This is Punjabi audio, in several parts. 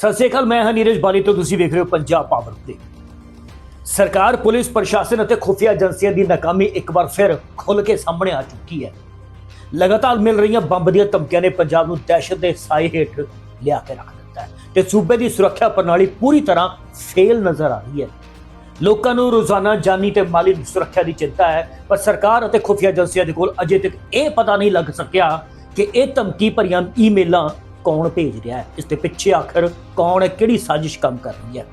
ਸਤਿ ਸ਼੍ਰੀ ਅਕਾਲ, ਮੈਂ ਹਾਂ ਨੀਰਜ ਬਾਲੀ ਤੋਂ ਤੁਸੀਂ ਵੇਖ ਰਹੇ ਹੋ ਪੰਜਾਬ ਪਾਵਰ ਤੇ ਸਰਕਾਰ, ਪੁਲਿਸ, ਪ੍ਰਸ਼ਾਸਨ ਅਤੇ ਖੁਫੀਆ ਏਜੰਸੀਆਂ ਦੀ ਨਾਕਾਮੀ ਇੱਕ ਵਾਰ ਫਿਰ ਖੁੱਲ ਕੇ ਸਾਹਮਣੇ ਆ ਚੁੱਕੀ ਹੈ। ਲਗਾਤਾਰ ਮਿਲ ਰਹੀਆਂ ਬੰਬ ਦੀਆਂ ਧਮਕੀਆਂ ਨੇ ਪੰਜਾਬ ਨੂੰ ਦਹਿਸ਼ਤ ਦੇ ਸਾਏ ਹੇਠ ਲਿਆ ਕੇ ਰੱਖ ਦਿੱਤਾ ਹੈ ਤੇ ਸੂਬੇ ਦੀ ਸੁਰੱਖਿਆ ਪ੍ਰਣਾਲੀ ਪੂਰੀ ਤਰ੍ਹਾਂ ਫੇਲ ਨਜ਼ਰ ਆ ਰਹੀ ਹੈ। ਲੋਕਾਂ ਨੂੰ ਰੋਜ਼ਾਨਾ ਜਾਨੀ ਤੇ ਮਾਲੀ ਸੁਰੱਖਿਆ ਦੀ ਚਿੰਤਾ ਹੈ, ਪਰ ਸਰਕਾਰ ਅਤੇ ਖੁਫੀਆ ਏਜੰਸੀਆਂ ਦੇ ਕੋਲ ਅਜੇ ਤੱਕ ਇਹ ਪਤਾ ਨਹੀਂ ਲੱਗ ਸਕਿਆ ਕਿ ਇਹ ਧਮਕੀ ਭਰੀਆਂ ਈਮੇਲਾਂ ਕੌਣ ਭੇਜ ਰਿਹਾ ਹੈ? ਇਸ ਦੇ ਪਿੱਛੇ ਆਖਰ ਕੌਣ ਹੈ? ਕਿਹੜੀ ਸਾਜ਼ਿਸ਼ ਕੰਮ ਕਰ ਰਹੀ ਹੈ?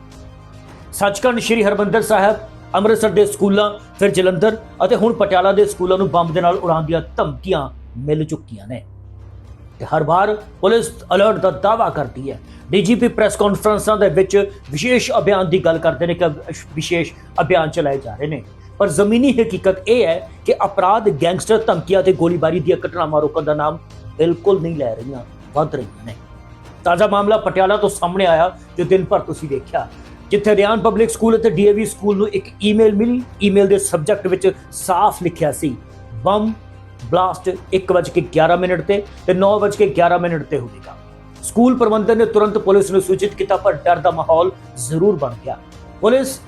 ਸੱਚਖੰਡ ਸ੍ਰੀ ਹਰਮੰਦਰ ਸਾਹਿਬ, ਅੰਮ੍ਰਿਤਸਰ ਦੇ ਸਕੂਲਾਂ, ਫਿਰ ਜਲੰਧਰ ਅਤੇ ਹੁਣ ਪਟਿਆਲਾ ਦੇ ਸਕੂਲਾਂ ਨੂੰ ਬੰਬ ਦੇ ਨਾਲ ਉਡਾਉਣ ਦੀਆਂ ਧਮਕੀਆਂ ਮਿਲ ਚੁੱਕੀਆਂ ਨੇ। ਤੇ ਹਰ ਵਾਰ ਪੁਲਿਸ ਅਲਰਟ ਦਾ ਦਾਵਾ ਕਰਦੀ ਹੈ। ਡੀਜੀਪੀ ਪ੍ਰੈਸ ਕਾਨਫਰੰਸਾਂ ਦੇ ਵਿੱਚ ਵਿਸ਼ੇਸ਼ ਅਭਿਆਨ ਦੀ ਗੱਲ ਕਰਦੇ ਨੇ ਕਿ ਵਿਸ਼ੇਸ਼ ਅਭਿਆਨ ਚਲਾਏ ਜਾ ਰਹੇ ਨੇ। ਪਰ ਜ਼ਮੀਨੀ ਹਕੀਕਤ ਇਹ ਹੈ ਕਿ ਅਪਰਾਧ ਗੈਂਗਸਟਰ ਧਮਕੀਆਂ ਤੇ ਗੋਲੀਬਾਰੀ ਦੀਆਂ ਘਟਨਾਵਾਂ ਰੋਕਣ ਦਾ ਨਾਮ ਬਿਲਕੁਲ ਨਹੀਂ ਲੈ ਰਹੀਆਂ। ਵੱਧ ਰਹੀਆਂ ਨੇ। ਤਾਜ਼ਾ ਮਾਮਲਾ ਪਟਿਆਲਾ ਤੋਂ ਸਾਹਮਣੇ ਆਇਆ, ਜੋ ਦਿਨ ਭਰ ਤੁਸੀਂ ਦੇਖਿਆ ਜਿੱਥੇ ਰਿਆਨ ਪਬਲਿਕ ਸਕੂਲ ਅਤੇ ਡੀਏਵੀ ਸਕੂਲ ਨੂੰ ਇੱਕ ਈਮੇਲ ਮਿਲੀ। ਈਮੇਲ ਦੇ ਸਬਜੈਕਟ ਵਿੱਚ ਸਾਫ਼ ਲਿਖਿਆ ਸੀ, ਬੰਬ ਬਲਾਸਟ 1:11 ਮਿੰਟ ਤੇ ਤੇ 9:11 ਮਿੰਟ ਤੇ ਹੋਵੇਗਾ। ਸਕੂਲ ਪ੍ਰਬੰਧਨ ਨੇ ਤੁਰੰਤ ਪੁਲਿਸ ਨੂੰ ਸੂਚਿਤ ਕੀਤਾ, ਪਰ ਡਰ ਦਾ ਮਾਹੌਲ ਜ਼ਰੂਰ ਬਣ ਗਿਆ। ਪੁਲਿਸ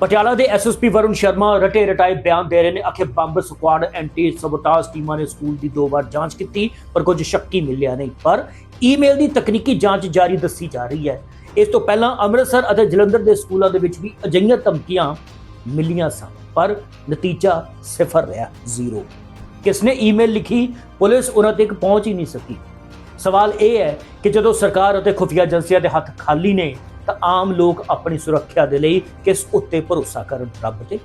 ਪਟਿਆਲਾ ਦੇ ਐਸਐਸਪੀ ਵਰੁਣ ਸ਼ਰਮਾ ਰਟੇ ਰਟਾਏ ਬਿਆਨ ਦੇ ਰਹੇ ਨੇ ਅਖੇ ਬੰਬ ਸਕੁਆਡ ਐਂਟੀ ਸਬੋਟਾਜ ਟੀਮਾਂ ਨੇ ਸਕੂਲ ਦੀ ਦੋ ਵਾਰ ਜਾਂਚ ਕੀਤੀ, ਪਰ ਕੁਝ ਸ਼ੱਕੀ ਮਿਲਿਆ ਨਹੀਂ। ਪਰ ਈਮੇਲ ਦੀ ਤਕਨੀਕੀ ਜਾਂਚ ਜਾਰੀ ਦੱਸੀ ਜਾ ਰਹੀ ਹੈ। ਇਸ ਤੋਂ ਪਹਿਲਾਂ ਅੰਮ੍ਰਿਤਸਰ ਅਤੇ ਜਲੰਧਰ ਦੇ ਸਕੂਲਾਂ ਦੇ ਵਿੱਚ ਵੀ ਅਜਿਹੀਆਂ ਧਮਕੀਆਂ ਮਿਲੀਆਂ ਸਨ, ਪਰ ਨਤੀਜਾ ਸਿਫਰ ਰਿਹਾ, ਜ਼ੀਰੋ। ਕਿਸਨੇ ਈਮੇਲ ਲਿਖੀ? ਪੁਲਿਸ ਉਹਨਾਂ ਤੱਕ ਪਹੁੰਚ ਹੀ ਨਹੀਂ ਸਕੀ। ਸਵਾਲ ਇਹ ਹੈ ਕਿ ਜਦੋਂ ਸਰਕਾਰ ਅਤੇ ਖੁਫੀਆ ਏਜੰਸੀਆਂ ਦੇ ਹੱਥ ਖਾਲੀ ਨੇ ਤਾਂ ਆਮ ਲੋਕ ਆਪਣੀ ਸੁਰੱਖਿਆ ਦੇ ਲਈ ਕਿਸ ਉੱਤੇ ਭਰੋਸਾ ਕਰਨ ਰੱਬ ਤੇ?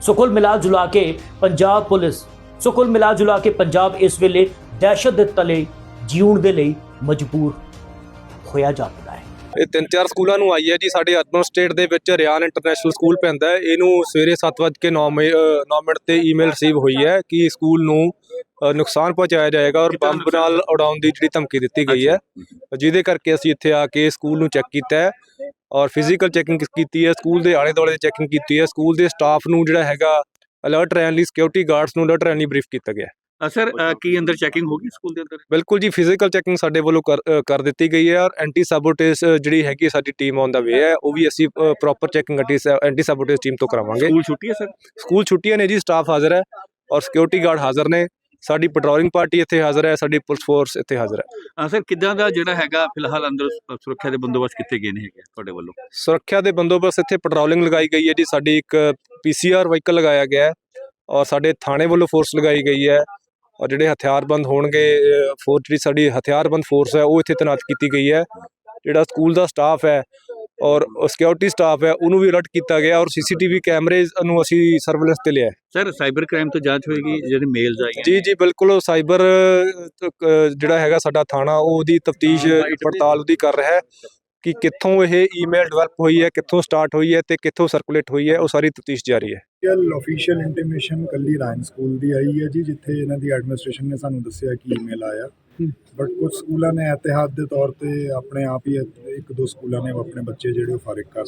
ਸੋ ਕੁੱਲ ਮਿਲਾ ਜੁਲਾ ਕੇ ਪੰਜਾਬ ਪੁਲਿਸ ਸੋ ਕੁੱਲ ਮਿਲਾ ਜੁਲਾ ਕੇ ਪੰਜਾਬ ਇਸ ਵੇਲੇ ਦਹਿਸ਼ਤ ਦੇ ਤਲੇ ਜੀਉਣ ਦੇ ਲਈ ਮਜਬੂਰ ਹੋਇਆ ਜਾਪਦਾ ਹੈ। ਇਹ ਤਿੰਨ ਚਾਰ ਸਕੂਲਾਂ ਨੂੰ ਆਈ ਹੈ ਜੀ ਸਾਡੇ ਅਰਬਨ ਸਟੇਟ ਦੇ ਵਿੱਚ ਰਿਆਨ ਇੰਟਰਨੈਸ਼ਨਲ ਸਕੂਲ ਪੈਂਦਾ ਹੈ। ਇਹਨੂੰ ਸਵੇਰੇ 7:09 ਮਿੰਟ ਤੇ ਈਮੇਲ ਰਿਸੀਵ ਹੋਈ ਹੈ ਕਿ ਸਕੂਲ ਨੂੰ ਨੁਕਸਾਨ ਪਹੁੰਚਾਇਆ ਜਾਏਗਾ ਔਰ ਬੰਬ ਨਾਲ ਉਡਾਉਣ ਦੀ ਜਿਹੜੀ ਧਮਕੀ ਦਿੱਤੀ ਗਈ ਹੈ। ਜਿਹਦੇ ਕਰਕੇ ਅਸੀਂ ਇੱਥੇ ਆ ਕੇ ਸਕੂਲ ਨੂੰ ਚੈੱਕ ਕੀਤਾ ਹੈ। ਔਰ ਫਿਜ਼ੀਕਲ ਚੈਕਿੰਗ ਕੀਤੀ ਹੈ ਸਕੂਲ ਦੇ ਆਲੇ ਦੁਆਲੇ ਚੈਕਿੰਗ ਕੀਤੀ ਹੈ ਸਕੂਲ ਦੇ ਸਟਾਫ ਨੂੰ ਜਿਹੜਾ ਹੈਗਾ ਅਲਰਟ ਰਹਿਣ ਲਈ ਸਿਕਿਉਰਿਟੀ ਗਾਰਡਸ ਨੂੰ ਅਲਰਟ ਰਹਿਣ ਲਈ ਬਰੀਫ ਕੀਤਾ ਗਿਆ ਸਰ ਕੀ ਅੰਦਰ ਚੈਕਿੰਗ ਹੋਗੀ ਸਕੂਲ ਦੇ ਅੰਦਰ? ਬਿਲਕੁਲ ਜੀ ਫਿਜ਼ੀਕਲ ਚੈਕਿੰਗ ਸਾਡੇ ਵੱਲੋਂ ਕਰ ਦਿੱਤੀ ਗਈ ਹੈ ਔਰ ਐਂਟੀ ਸਾਬੋਟੇਜ ਜਿਹੜੀ ਹੈਗੀ ਸਾਡੀ ਟੀਮ ਔਨ ਦਾ ਵੇ ਹੈ ਉਹ ਵੀ ਅਸੀਂ proper checking anti sabotage team ਤੋਂ ਕਰਾਵਾਂਗੇ। ਸਕੂਲ ਛੁੱਟੀ ਹੈ ਸਰ? ਸਕੂਲ ਛੁੱਟੀਆਂ ਨੇ ਜੀ ਸਟਾਫ ਹਾਜ਼ਰ ਹੈ ਔਰ ਸਿਕਿਉਰਿਟੀ ਗਾਰਡ ਹਾਜ਼ਰ ਨੇ। ਸਾਡੀ ਪੈਟਰੋਲਿੰਗ ਪਾਰਟੀ ਇੱਥੇ ਹਾਜ਼ਰ ਹੈ ਸਾਡੀ ਪੁਲਿਸ ਫੋਰਸ ਇੱਥੇ ਹਾਜ਼ਰ ਹੈ। ਅ, ਸਰ ਕਿੱਦਾਂ ਦਾ ਜਿਹੜਾ ਹੈਗਾ ਫਿਲਹਾਲ ਅੰਦਰ ਸ- ਸੁਰੱਖਿਆ ਦੇ ਬੰਦੋਬਸਤ ਕੀਤੇ ਗਏ ਨੇ ਹੈਗੇ ਤੁਹਾਡੇ ਵੱਲੋਂ? ਸੁਰੱਖਿਆ ਦੇ ਬੰਦੋਬਸਤ ਇੱਥੇ ਪੈਟਰੋਲਿੰਗ ਲਗਾਈ ਗਈ ਹੈ ਜੀ ਸਾਡੀ ਇੱਕ ਪੀਸੀਆਰ ਵਹੀਕਲ ਲਗਾਇਆ ਗਿਆ ਹੈ ਔਰ ਸਾਡੇ ਥਾਣੇ ਵੱਲੋਂ ਫੋਰਸ ਲਗਾਈ ਗਈ ਹੈ ਔਰ ਜਿਹੜੇ ਹਥਿਆਰਬੰਦ ਹੋਣਗੇ ਫੋਰਸ ਜਿਹੜੀ ਸਾਡੀ ਹਥਿਆਰਬੰਦ ਫੋਰਸ ਹੈ ਉਹ ਇੱਥੇ ਤਾਇਨਾਤ ਕੀਤੀ ਗਈ ਹੈ। ਜਿਹੜਾ ਸਕੂਲ ਦਾ ਸਟਾਫ ਹੈ ਔਰ ਸਿਕਿਉਰਿਟੀ ਸਟਾਫ ਹੈ ਉਹਨੂੰ ਵੀ ਅਲਰਟ ਕੀਤਾ ਗਿਆ ਔਰ ਸੀਸੀਟੀਵੀ ਕੈਮਰੇਜ਼ ਨੂੰ ਅਸੀਂ ਸਰਵੇਲੈਂਸ ਤੇ ਲਿਆ। ਸਰ ਸਾਈਬਰ ਕ੍ਰਾਈਮ ਤੋਂ ਜਾਂਚ ਹੋਏਗੀ ਜਿਹੜੇ ਮੇਲਸ ਆਏ ਜੀ ਜੀ ਬਿਲਕੁਲ ਸਾਈਬਰ ਜਿਹੜਾ ਹੈਗਾ ਸਾਡਾ ਥਾਣਾ ਉਹ ਉਹਦੀ ਤਫਤੀਸ਼ ਪੜਤਾਲ ਉਹਦੀ ਕਰ ਰਿਹਾ ਹੈ ਕਿ ਕਿੱਥੋਂ ਇਹ ਈਮੇਲ ਡਿਵੈਲਪ ਹੋਈ ਹੈ ਕਿੱਥੋਂ ਸਟਾਰਟ ਹੋਈ ਹੈ ਤੇ ਕਿੱਥੋਂ ਸਰਕੂਲੇਟ ਹੋਈ ਹੈ ਉਹ ਸਾਰੀ ਤਫਤੀਸ਼ ਜਾਰੀ ਹੈ ਕੱਲ ਅਫੀਸ਼ੀਅਲ ਇੰਟੀਮੇਸ਼ਨ ਕੱਲੀ ਰਾਇਨ ਸਕੂਲ ਦੀ ਆਈ ਹੈ ਜੀ, ਜਿੱਥੇ ਇਹਨਾਂ ਦੀ ਐਡਮਿਨਿਸਟ੍ਰੇਸ਼ਨ ਨੇ ਸਾਨੂੰ ਦੱਸਿਆ ਕਿ ਈਮੇਲ ਆਇਆ। ਬਟ ਕੁਝ ਸਕੂਲਾਂ ਨੇ ਇਤਿਹਾਦ ਦੇ ਤੌਰ ਤੇ ਆਪਣੇ ਆਪ ਹੀ ਇੱਕ ਦੋ ਸਕੂਲਾਂ ਨੇ ਆਪਣੇ ਬੱਚੇ ਜਿਹੜੇ ਉਹ ਫਾਰਿਗ ਕਰ